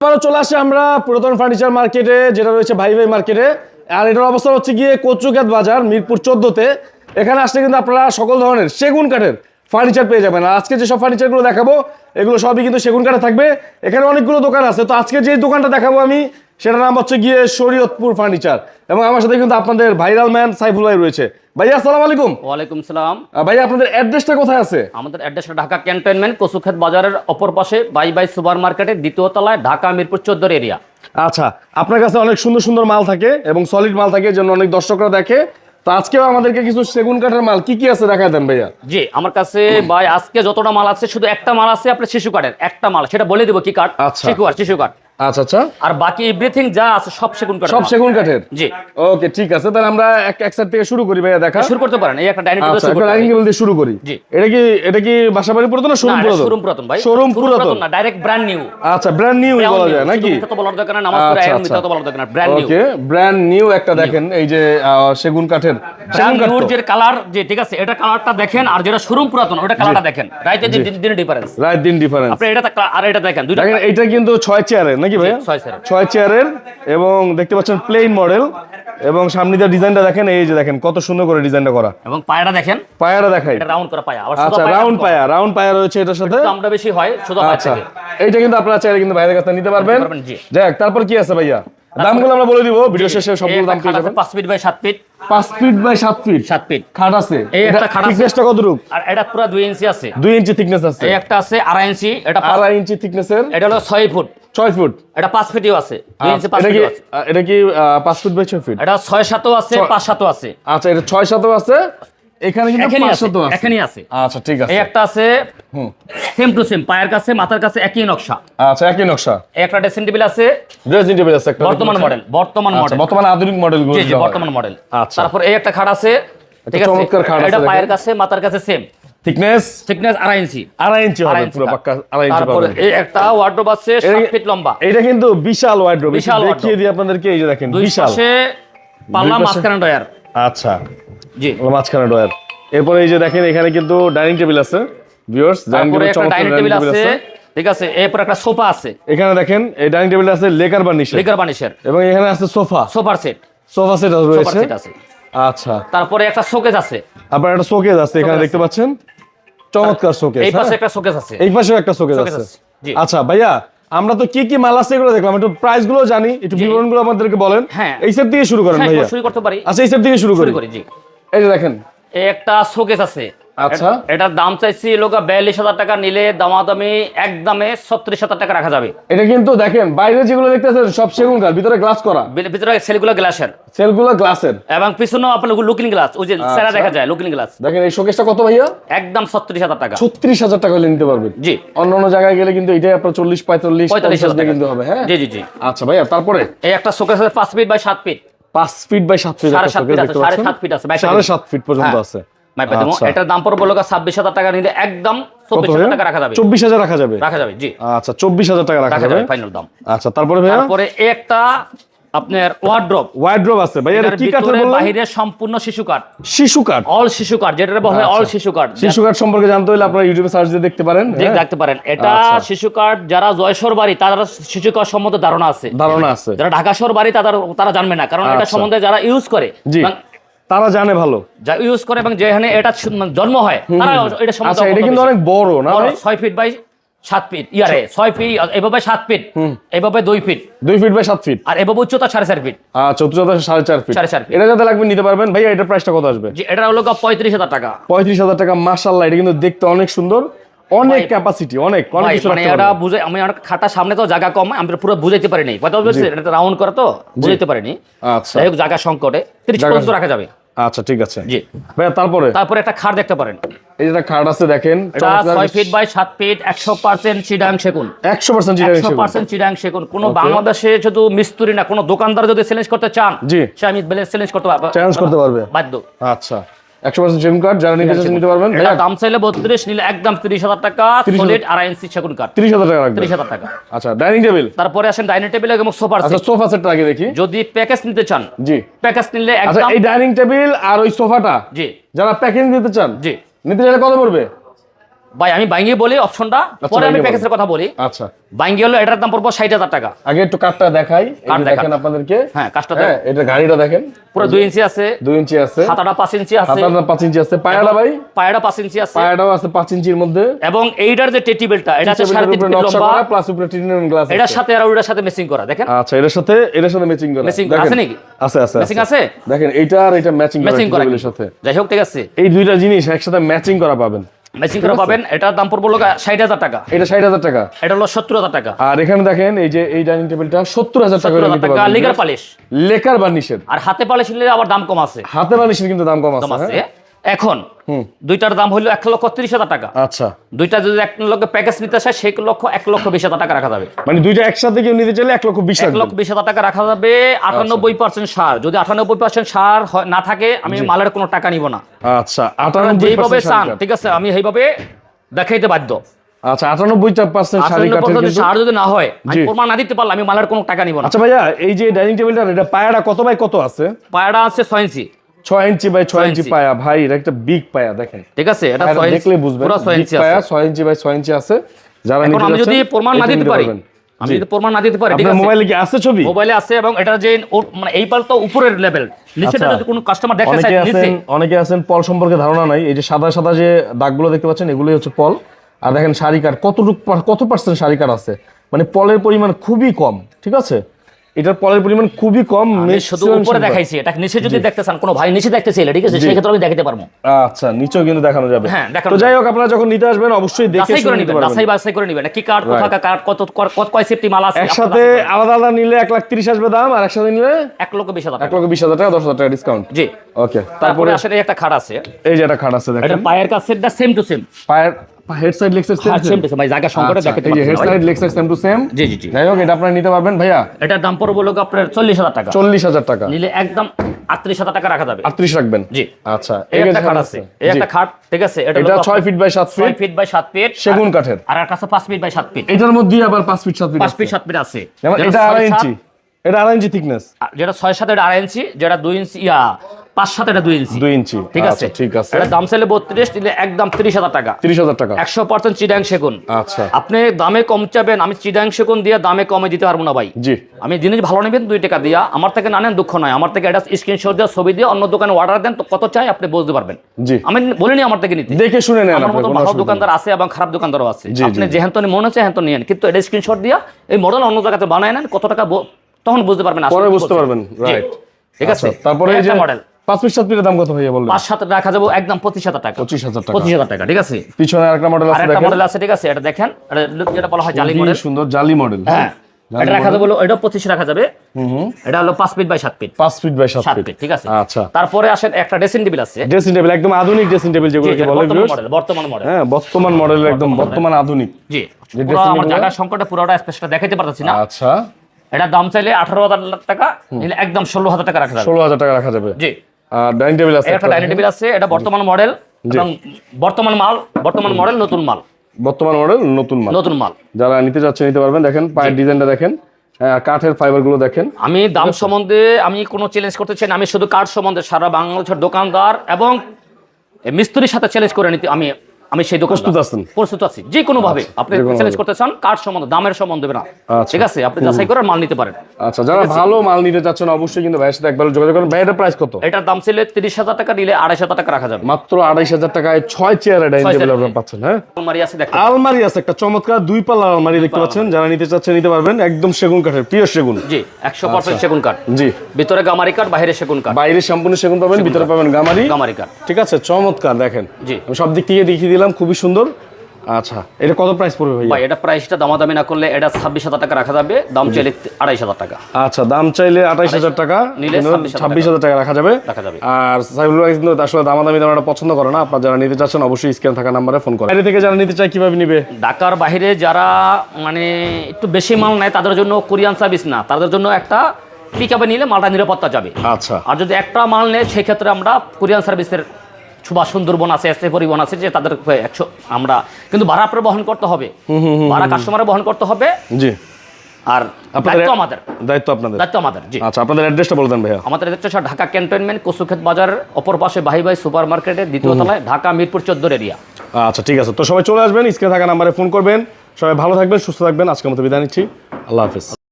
আবারও চলে আসে আমরা পুরাতন ফার্নিচার মার্কেটে যেটা রয়েছে ভাই ভাই মার্কেটে আর এটার অবস্থান হচ্ছে গিয়ে কচুঘাট বাজার, মিরপুর চোদ্দতে। এখানে আসলে কিন্তু আপনারা সকল ধরনের সেগুন কাঠের ফার্নিচার পেয়ে যাবেন। আর আজকে যেসব ফার্নিচারগুলো দেখাবো, এগুলো সবই কিন্তু সেগুন কাঠে থাকবে। এখানে অনেকগুলো দোকান আছে। তো আজকে যে দোকানটা দেখাবো আমি সেটার নাম হচ্ছে গিয়ে শরীয়তপুর ফার্নিচার এবং আমার সাথে কিন্তু আপনাদের ভাইরাল ম্যান সাইফুল ভাই রয়েছে। ভাইয়া আসসালামু আলাইকুম। ওয়ালাইকুম সালাম। ভাইয়া আপনাদের অ্যাড্রেসটা কোথায় আছে? আমাদের অ্যাড্রেসটা ঢাকা ক্যান্টনমেন্ট কচুক্ষেত বাজারের অপর পাশে বাই বাই সুপার মার্কেটের দ্বিতীয় তলায় ঢাকা মিরপুর চোদ্দোর এরিয়া আচ্ছা আপনার কাছে অনেক সুন্দর সুন্দর মাল থাকে এবং সলিড মাল থাকে যেন অনেক দর্শকরা দেখে। তো আজকেও আমাদেরকে কিছু সেগুন কাঠের মাল কি কি আছে দেখায় দেন ভাইয়া? জি আমার কাছে ভাই আজকে যতটা মাল আছে শুধু একটা মাল আছে আপনার শিশু কাঠের একটা মাল সেটা বলে দেবো কি কাঠ? আচ্ছা। শিশু কাঠ শিশু কাঠ। আচ্ছা আচ্ছা। আর বাকি এভরিথিং যা আছে সব সেগুন কাঠ সব সেগুন কাঠের? জি। ওকে ঠিক আছে তাহলে আমরা এক এক সাইড থেকে শুরু করি ভাইয়া দেখা। শুরু করতে পারেন এই একটা ডাইনিং টেবিল শুরু ডাইনিং টেবিল দিয়ে শুরু করি। জি। এটা কি এটা কি বাসাবাড়ি পুরাতন না শোরুম পুরাতন? শোরুম পুরাতন ভাই। শোরুম পুরাতন। না ডাইরেক্ট ব্র্যান্ড নিউ আচ্ছা ব্র্যান্ড নিউ বলা যায় নাকি? মিথ্যা তো বলার দরকার না নামাজ পড়ে আচ্ছা, আচ্ছা। তো বলার দরকার না brand new okay brand new একটা দেখেন এই যে সেগুন কাঠের। সেগুন ব্র্যান্ড কাঠ নিউর তো? যে কালার যে ঠিক আছে এটা কালারটা দেখেন আর যেটা শোরুম পুরাতন ওটা কালারটা দেখেন। রাইতে যে দিন ডিফারেন্স রাইট দিন ডিফারেন্স আপনি এটা আর এটা দেখেন দুইটা দেখেন এটা কিন্তু ছয় চেয়ারের নাকি ভাইয়া? ছয় চেয়ারের। ছয় চেয়ারের এবং দেখতে পাচ্ছেন প্লেন মডেল এবং সামনে যে ডিজাইনটা দেখেন এই যে দেখেন কত সুন্দর করে ডিজাইনটা করা। এবং পায়রা দেখেন। পায়াটা দেখাই। এটা রাউন্ড করা পায়া। আচ্ছা রাউন্ড পায়া রাউন্ড পায়া রয়েছে এটার সাথে। দামটা বেশি হয় পায়া আচ্ছা এইটা কিন্তু আপনারা চাইলে কিন্তু বাইরের কাছে নিতে পারবেন। যাক তারপর কি আছে ভাইয়া? দামগুলো আমরা বলে দিব ভিডিও শেষে সবগুলো দাম পেয়ে যাবেন পাঁচ ফিট বাই সাত ফিট পাঁচ ফিট বাই সাত ফিট সাত ফিট খাট আছে। এই একটা খাট আছে। কত রূপ আর এটা পুরো দুই ইঞ্চি আছে। দুই ইঞ্চি থিকনেস আছে। এই একটা আছে আড়াই ইঞ্চি এটা পাঁচ- আড়াই ইঞ্চি থিকনেসের এটা হলো ছয় ফুট ছয় ফুট এটা পাঁচ ফিটও আছে। দুই ইঞ্চি পাঁচ এটা কি ফিটও আছে। এটা কি আহ, পাঁচ ফুট বাই ছয় ফিট এটা ছয় সাতও আছে ছয়- পাঁচ সাতও আছে। আচ্ছা এটা ছয় সাতও আছে। এখানে কিন্তু এখানেই আছে এখানেই আছে। আচ্ছা ঠিক আছে। একটা আছে হুম। সেম টু সেম পায়ের কাছে মাথার কাছে একই নকশা। আচ্ছা একই নকশা। একটা ড্রেসিং টেবিল আছে ড্রেসিং টেবিল আছে একটা বর্তমান মডেল বর্তমান আচ্ছা মডেল বর্তমান আধুনিক মডেলগুলো জি বর্তমান মডেল আচ্ছা। তারপর এই একটা খাট আছে ঠিক আছে? চমৎকার খাট আছে এটা পায়ের কাছে মাথার কাছে সেম থিকনেস থিকনেস আড়াই ইঞ্চি। আড়াই ইঞ্চি হবে পুরো পাক্কা আড়াই ইঞ্চি পাবেন। এই একটা ওয়ার্ডরোব আছে ফিট লম্বা। এটা কিন্তু বিশাল ওয়াইড্রোব বিশাল দেখিয়ে। দিই আপনাদেরকে এই যে দেখেন বিশাল। পাশে পাল্লা মাঝখানে ডয়ার আচ্ছা। জি। মাঝখানে ডয়ার এরপরে এই যে দেখেন এখানে কিন্তু ডাইনিং টেবিল আছে ভিউয়ার্স ডাইনিং টেবিল আছে। ঠিক আছে এরপর একটা সোফা আছে। এখানে দেখেন এই ডাইনিং টেবিল আছে লেকার বার্নিশ লিগার বানিশের এবং এখানে আছে সোফা। সোফার সেট। সোফা সেট রয়েছে। সেট আছে। আচ্ছা। তারপরে একটা শোকেস আছে। আপনার একটা শোকেস আছে এখানে দেখতে পাচ্ছেন? চমৎকার শোকেস এই পাশে একটা শোকেস আছে। এই পাশেও একটা শোকেস আছে। আচ্ছা ভাইয়া আমরা তো কি কি মাল আছে এগুলো দেখলাম একটু প্রাইসগুলো জানি একটু বিবরণগুলো আমাদেরকে বলেন। হ্যাঁ। এই সব দিয়ে শুরু করেন হ্যাঁ ভাইয়া। শুরু করতে পারি। আচ্ছা এই সব দিয়ে শুরু করি শুরু করি। জি। এই যে দেখেন। এই একটা শোকেস আছে। আচ্ছা। এটার দাম চাইছি লোকা বিয়াল্লিশ হাজার টাকা নিলে দামাদামি একদমে ছত্রিশ হাজার টাকা রাখা যাবে। এটা কিন্তু দেখেন বাইরে যেগুলো দেখতেছেন সব সেগুন কাঠ ভিতরে গ্লাস করা। ভিতরে সেলগুলো গ্লাসের। সেলগুলো গ্লাসের এবং পিছনেও আপনার লুকিং গ্লাস ওই যে সেরা দেখা যায় লুকিং গ্লাস দেখেন এই শোকেসটা কত ভাইয়া? একদম ছত্রিশ হাজার টাকা। ছত্রিশ হাজার টাকা হলে নিতে পারবেন। জি। অন্য অন্য জায়গায় গেলে কিন্তু এটাই আপনার চল্লিশ পঁয়তাল্লিশ পঁয়তাল্লিশ হাজার টাকা। কিন্তু হবে হ্যাঁ? জি জি জি। আচ্ছা ভাইয়া তারপরে? এই একটা শোকেস আছে পাঁচ ফিট বাই সাত ফিট পাঁচ ফিট বাই সাত ফিট সাড়ে সাত ফিট আছে সাড়ে সাত ফিট আছে বাইশ সাড়ে সাত ফিট পর্যন্ত হ্যাঁ। আছে। দেবো। আচ্ছা। এটার দাম পড়বে লোক ছাব্বিশ হাজার টাকা নিলে একদম কত চব্বিশ হাজার টাকা রাখা যাবে। চব্বিশ হাজার রাখা যাবে? রাখা যাবে জি। আচ্ছা চব্বিশ হাজার টাকা রাখা রাখা যাবে। যাবে ফাইনাল দাম। আচ্ছা তারপরে তারপরে একটা আপনার ওয়ার্ড্রপ ওয়াইড্রোব আছে। ভাইয়া এটা কি কাঠের বললেন? বাহিরে সম্পূর্ণ শিশু কাঠ। শিশু কাঠ। অল শিশু কাঠ যেটা বলা হয় অল আচ্ছা। শিশু কাঠ। শিশু কাঠ সম্পর্কে জানতে হলে আপনারা ইউটিউবে সার্চ দিয়ে দেখতে পারেন। এটা আচ্ছা। শিশু কাঠ যারা জয়সর বাড়ি তারা শিশু কাঠ সম্বন্ধে ধারণা আছে। ধারণা আছে। যারা ঢাকা শহর বাড়ি তারা জানবে না। কারণ এটা আচ্ছা। সম্বন্ধে যারা ইউজ করে তারা জানে ভালো। যা ইউজ করে এবং যেখানে এটা মানে জন্ম হয় তারা এটা সম্বন্ধে আচ্ছা এটা কিন্তু অনেক বড় না বড়, ভাই? ছয় ফিট বাই সাত ফিট ইয়ারে ছয় ফিট এভাবে সাত ফিট এভাবে দুই ফিট দুই ফিট বাই সাত ফিট আর এভাবে উচ্চতা সাড়ে চার ফিট আচ্ছা উচ্চতা সাড়ে চার ফিট সাড়ে চার feet। এটা যাতে লাগবে নিতে পারবেন। ভাইয়া এটার প্রাইসটা কত আসবে? যে এটা হলো পঁয়ত্রিশ হাজার টাকা। পঁয়ত্রিশ হাজার টাকা মার্শাল্লাহ এটা কিন্তু দেখতে অনেক সুন্দর। অনেক ক্যাপাসিটি অনেক অনেক মানে এটা বুঝে আমি খাটা সামনে তো জায়গা কম আমি পুরো বুঝাইতে পারিনি। কথা বলছি এটা রাউন্ড করা তো বুঝাইতে পারিনি। আচ্ছা। যাই জায়গা সংকটে পর্যন্ত রাখা যাবে। আচ্ছা ঠিক আছে। জি। ভাইয়া তারপরে? তারপরে একটা খাট দেখতে পারেন। এই যেটা খাট আছে দেখেন এটা ছয় ফিট বাই সাত ফিট একশো পার্সেন্ট চিডাং সেগুন। একশো পার্সেন্ট একশো পার্সেন্ট চিডাং সেগুন। কোন বাংলাদেশে শুধু মিস্ত্রি না কোনো দোকানদার যদি চ্যালেঞ্জ করতে চান জি। সে আমি চ্যালেঞ্জ করতে পারব। চ্যালেঞ্জ করতে পারবে। বাধ্য। আচ্ছা। একশো পার্সেন্ট সেগুন কাঠ যারা নিতে চাচ্ছেন নিতে পারবেন। দাম চাইলে বত্রিশ নিলে একদম তিরিশ হাজার টাকা 30,000 সলিড আড়াই ইঞ্চি সেগুন কাঠ তিরিশ হাজার টাকা তিরিশ হাজার টাকা। আচ্ছা ডাইনিং টেবিল? তারপরে আসেন ডাইনিং টেবিল এবং সোফা আচ্ছা সোফা সেটটা আগে দেখি। যদি প্যাকেজ নিতে চান জি। প্যাকেজ নিলে আচ্ছা একদম এই ডাইনিং টেবিল আর ওই সোফাটা জি। যারা প্যাকেজ নিতে চান জি। নিতে চাইলে কত পড়বে? ভাই আমি বাইঙ্গি বলি অপশনটা পরে আমি প্যাকেজের কথা বলি। আচ্ছা। বাইঙ্গি হলো এটার দাম পড়ব ষাট হাজার টাকা। আগে একটু কাঠটা দেখাই কাঠ দেখেন। আপনাদেরকে। হ্যাঁ, কাঠটা হ্যাঁ এটা গাড়িটা দেখেন। পুরো দুই ইঞ্চি আছে। দুই ইঞ্চি আছে। হাতাটা পাঁচ ইঞ্চি আছে। হাতাটা পাঁচ ইঞ্চি আছে। পায়াটা ভাই? পায়রা পাঁচ ইঞ্চি আছে। পায়াটাও আছে পাঁচ ইঞ্চির মধ্যে। এবং এইটার যে টেটি বেলটা এটা আছে সাড়ে তিন ফিট লম্বা। প্লাস উপরে টিটানিয়াম গ্লাস এটার সাথে আর ওইটার সাথে মেসিং করা দেখেন। আচ্ছা এটার সাথে এটার সাথে ম্যাচিং করা। দেখেন। আছে নাকি? আছে আছে মেসিং আছে। দেখেন এইটা আর এটা ম্যাচিং করা মেসিং করা। কিন্তু। সাথে। যাই হোক ঠিক আছে। এই দুইটা জিনিস একসাথে ম্যাচিং করা পাবেন। মেসিং করা পাবেন। এটার দাম পড়ব লোক ষাট হাজার টাকা। এটা ষাট হাজার টাকা। এটা হলো সত্তর হাজার টাকা। আর এখানে দেখেন এই যে এই ডাইনিং টেবিলটা সত্তর হাজার টাকা টাকা লিগার পালিশ। লেকার বার্নিশের। আর হাতে পালিশ নিলে আবার দাম কম আছে। হাতে বার্নিশের কিন্তু দাম কম আছে হ্যাঁ? এখন দুইটার দাম হলো এক লক্ষ তিরিশ হাজার টাকা। আচ্ছা। দুইটা যদি এক লক্ষ প্যাকেজ নিতে চায় সেই লক্ষ এক লক্ষ বিশ হাজার টাকা রাখা যাবে। মানে দুইটা একসাথে কেউ নিতে চাইলে এক লক্ষ বিশ এক লক্ষ বিশ হাজার টাকা রাখা যাবে আটানব্বই পার্সেন্ট সার। যদি আটানব্বই পার্সেন্ট সার না থাকে আমি মালের কোনো টাকা নিব না। আচ্ছা যেইভাবে চান ঠিক আছে আমি সেইভাবে দেখাইতে বাধ্য। আচ্ছা আটানব্বইটা পার্সেন্ট শাড়ি কাঠের সার যদি না হয় আমি। প্রমাণ না দিতে পারলে আমি মালের কোনো টাকা নিব না। আচ্ছা ভাইয়া এই যে ডাইনিং টেবিলটা এটা পায়াটা কত বাই কত আছে? পায়রা আছে ছয় ইঞ্চি। ছয় ইঞ্চি বাই ছয় ইঞ্চি ইঞ্চি। পায়া ভাই এটা একটা বিগ পায়া দেখেন। ঠিক আছে এটা পায়াটা ছয় ইঞ্চি দেখলে বুঝবেন পুরো ছয় Big ইঞ্চি পায়া আছে ছয় ইঞ্চি বাই ছয় ইঞ্চি আছে। যারা এখন আমি যদি প্রমাণ না দিতে পারি আমি যদি প্রমাণ না দিতে পারি ঠিক আছে? মোবাইলে কি আছে ছবি? মোবাইলে আছে এবং এটা যে মানে এই পাল তো উপরের লেভেল নিচেটা আচ্ছা। যদি কোনো কাস্টমার দেখতে চায় অনেকে নিচে। আছেন অনেকে আছেন পল সম্পর্কে ধারণা নাই। এই যে সাদা সাদা যে দাগগুলো দেখতে পাচ্ছেন এগুলোই হচ্ছে পল। আর দেখেন শাড়ি কাঠ কতটুক কত পার্সেন্ট শাড়ি কাঠ আছে? মানে পলের পরিমাণ খুবই কম ঠিক আছে? এটার পলের পরিমাণ খুবই কম শুধু উপরে দেখাইছি এটা নিচে যদি দেখতে চান কোনো ভাই নিচে দেখতে চাইলে ঠিক আছে? সেই ক্ষেত্রে আমি দেখাতে পারব। আচ্ছা নিচেও কিন্তু দেখানো যাবে। হ্যাঁ, তো যাই হোক আপনারা যখন নিতে আসবেন অবশ্যই দেখে করে শুনে নিতে নিবেন পারবেন। যাচাই বাছাই করে নিবেন। কি কার্ড কোথাকার কার্ড কত কত- কত কয় সেফটি মাল আছে? একসাথে আলাদা আলাদা নিলে এক লাখ তিরিশ আসবে দাম আর একসাথে নিলে এক লক্ষ বিশ হাজার এক টাকা। লক্ষ বিশ হাজার টাকা দশ হাজার টাকা ডিসকাউন্ট জি। ওকে তারপরে আসলে একটা খাট আছে। এই যে একটা খাট আছে দেখেন। এটা পায়ের কাছেরটা সেম টু সেম পায়ের হেড সাইড লেগ হ্যাঁ সেম সেম ভাই জায়গা সংকটে আচ্ছা, দেখাতে হেড ভাই। Side leg same to same জি জি জি। যাই হোক এটা আপনারা নিতে পারবেন ভাইয়া। এটার দাম পড়বে লোক আপনার চল্লিশ হাজার টাকা। নিলে একদম রাখা যাবে। আটত্রিশ রাখবেন? জি। আচ্ছা এই একটা খাট আছে। এই একটা খাট ঠিক আছে? এটা এটা ফিট বাই সাত ছয় ফিট ফিট বাই সাত ফিট সেগুন কাঠের। আর আছে পাঁচ ফিট বাই সাত ফিট এটার মধ্যে আবার পাঁচ ফিট সাত ফিট পাঁচ ফিট সাত ফিট আছে। এটা আড়াই ইঞ্চি। এটা আড়াই ইঞ্চি থিকনেস যেটা ছয় সাত এটা আড়াই ইঞ্চি যেটা দুই ইঞ্চি ইয়া পাঁচ সাত এটা দুই ইঞ্চি। দুই ইঞ্চি। ঠিক আছে? আচ্ছা, ঠিক আছে। এটা দাম চাইলে বত্রিশ নিলে একদম তিরিশ হাজার টাকা। তিরিশ হাজার টাকা। একশো পার্সেন্ট চিডাং সেগুন। আচ্ছা। আপনি দামে কম চাবেন আমি চিডাং সেগুন দিয়ে দামে কমে দিতে পারব না ভাই। জি। আমি জিনিস ভালো নেবেন দুই টাকা দিয়া। আমার থেকে না নেন দুঃখ নয়। আমার থেকে এটা স্ক্রিনশট দিয়ে ছবি দিয়ে অন্য দোকানে অর্ডার দেন তো কত চাই আপনি বুঝতে পারবেন। জি। আমি বলিনি আমার থেকে নিতে। দেখে শুনে নেন আমার মতো কোনো ভালো দোকানদার আছে এবং খারাপ দোকানদারও আছে। আপনি জি। মনে হচ্ছে হ্যান্তনি নেন কিন্তু এটা স্ক্রিনশট দিয়া এই মডেল অন্য জায়গাতে বানায় নেন কত টাকা তখন বুঝতে পারবেন আসলে পরে বুঝতে পারবেন রাইট ঠিক আছে? তারপরে এই যে মডেল পাঁচ ফিট সাত ফিটের দাম কত ভাইয়া বললেন? পাঁচ সাত রাখা যাব একদম পঁচিশ হাজার টাকা। পঁচিশ হাজার টাকা। পঁচিশ হাজার টাকা ঠিক আছে? পিছনে আরেকটা মডেল আছে দেখেন। মডেল আছে ঠিক আছে? এটা দেখেন এটা যেটা বলা হয় জালি মডেল সুন্দর জালি মডেল হ্যাঁ? এটা রাখা যাবে হলো এটা পঁচিশ রাখা যাবে। এটা হলো পাঁচ ফিট বাই সাত ফিট পাঁচ ফিট বাই সাত সাত ফিট ঠিক আছে? আচ্ছা। তারপরে আসেন একটা ড্রেসিং টেবিল আছে। ড্রেসিং টেবিল একদম আধুনিক ড্রেসিং টেবিল যেগুলোকে বলে বর্তমান মডেল হ্যাঁ বর্তমান একদম বর্তমান আধুনিক। জি পুরো আমার table সংকটে পুরোটা স্পেসটা দেখাতে পারতেছি না। আচ্ছা। এটা দাম চাইলে আঠারো হাজার টাকা নিলে একদম ষোলো হাজার টাকা রাখা যাবে। ষোলো হাজার টাকা রাখা যাবে। জি। ডাইনিং টেবিল আছে একটা ডাইনিং টেবিল আছে এটা বর্তমান মডেল এবং বর্তমান মাল বর্তমান মডেল নতুন মাল। বর্তমান মডেল নতুন মাল। নতুন মাল। যারা নিতে চাচ্ছে নিতে পারবেন। দেখেন পায়ের ডিজাইনটা দেখেন কাঠের ফাইবারগুলো দেখেন। আমি দাম সম্বন্ধে আমি কোনো চ্যালেঞ্জ করতে চাই না। আমি শুধু কাঠ সম্বন্ধে সারা বাংলাদেশের দোকানদার এবং মিস্ত্রির সাথে চ্যালেঞ্জ করে নিতে আমি আমি সেই দোকান প্রস্তুত আছেন? প্রস্তুত আছি। যে কোনো ভাবে আপনি চ্যালেঞ্জ করতে চান কার্ড সম্বন্ধে দামের সম্বন্ধে না। আচ্ছা। ঠিক আছে? আপনি যাচাই করে মাল নিতে পারেন। আচ্ছা যারা ভালো মাল নিতে চাচ্ছেন অবশ্যই কিন্তু ভাইয়ের সাথে একবার যোগাযোগ করেন। ভাইয়ের প্রাইস কত? এটার দাম ছিল তিরিশ হাজার টাকা নিলে আড়াইশ হাজার টাকা রাখা যাবে। মাত্র আড়াইশ হাজার টাকায় ছয় চেয়ারের ডাইনিং টেবিল আপনারা পাচ্ছেন হ্যাঁ? আলমারি আছে দেখতে আলমারি আছে একটা চমৎকার দুই পাল্লার আলমারি দেখতে পাচ্ছেন। যারা নিতে চাচ্ছেন নিতে পারবেন। একদম সেগুন কাঠের প্রিয় সেগুন। জি একশো পার্সেন্ট সেগুন কাঠ। জি। ভিতরে গামারি কাঠ বাইরে সেগুন কাঠ। বাইরে সম্পূর্ণ সেগুন পাবেন ভিতরে পাবেন গামারি। গামারি কাঠ। ঠিক আছে? চমৎকার দেখেন। জি। আমি সব দিক থেকে দেখিয়ে দিলাম খুবই সুন্দর। আচ্ছা এটা কত প্রাইস পড়বে ভাই এটা প্রাইসটা দামাদামি না করলে এটা ছাব্বিশ হাজার টাকা রাখা যাবে দাম চাইলে আড়াইশ হাজার টাকা। আচ্ছা দাম চাইলে আঠাইশ হাজার টাকা নিলে কিন্তু 26,000 ছাব্বিশ হাজার টাকা রাখা যাবে। রাখা যাবে। আর সাইবুল ভাই কিন্তু আসলে দামাদামি দামটা পছন্দ করে না। আপনার যারা নিতে চাচ্ছেন অবশ্যই স্ক্যান থাকা নাম্বারে ফোন করেন। বাইরে থেকে যারা নিতে চায় কীভাবে নিবে? ঢাকার বাইরে যারা মানে একটু বেশি মাল নেয় তাদের জন্য কোরিয়ান সার্ভিস না। তাদের জন্য একটা পিক আপে নিলে মালটা নিরাপত্তা যাবে। আচ্ছা। আর যদি একটা মাল নেয় সেই ক্ষেত্রে আমরা কোরিয়ান সার্ভিসের সুভাষ সুন্দরবন আছে এসে পরিবহন আছে যে তাদের একশো আমরা। কিন্তু ভাড়া আপনার বহন করতে হবে। ভাড়া কাস্টমারে বহন করতে হবে। জি। আর দায়িত্ব আমাদের। দায়িত্ব আপনাদের। দায়িত্ব আমাদের জি। আচ্ছা আপনাদের অ্যাড্রেসটা বলে দেন ভাইয়া। আমাদের হচ্ছে স্যার ঢাকা ক্যান্টনমেন্ট কচুক্ষেত বাজার অপর পাশে ভাই ভাই সুপার মার্কেটের দ্বিতীয় তলায় ঢাকা মিরপুর চোদ্দোর এরিয়া আচ্ছা ঠিক আছে। তো সবাই চলে আসবেন স্ক্রিনে থাকা নাম্বারে ফোন করবেন। সবাই ভালো থাকবেন সুস্থ থাকবেন। আজকের মতো বিদায় নিচ্ছি। আল্লাহ হাফিজ।